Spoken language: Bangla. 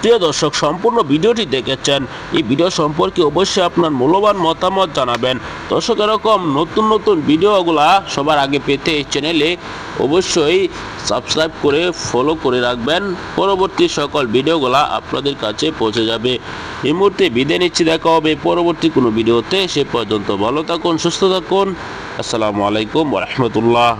প্রিয় দর্শক, সম্পূর্ণ ভিডিওটি দেখেছেন। এই ভিডিও সম্পর্কে অবশ্যই আপনার মূল্যবান মতামত জানাবেন। দর্শক, এরকম নতুন নতুন ভিডিওগুলা সবার আগে পেতে এই চ্যানেলে অবশ্যই সাবস্ক্রাইব করে, ফলো করে রাখবেন। পরবর্তী সকল ভিডিওগুলা আপনাদের কাছে পৌঁছে যাবে। এই মুহূর্তে বিদায় নিচ্ছি, দেখা হবে পরবর্তী কোনো ভিডিওতে। সে পর্যন্ত ভালো থাকুন, সুস্থ থাকুন। আসসালামু আলাইকুম রহমতুল্লাহ।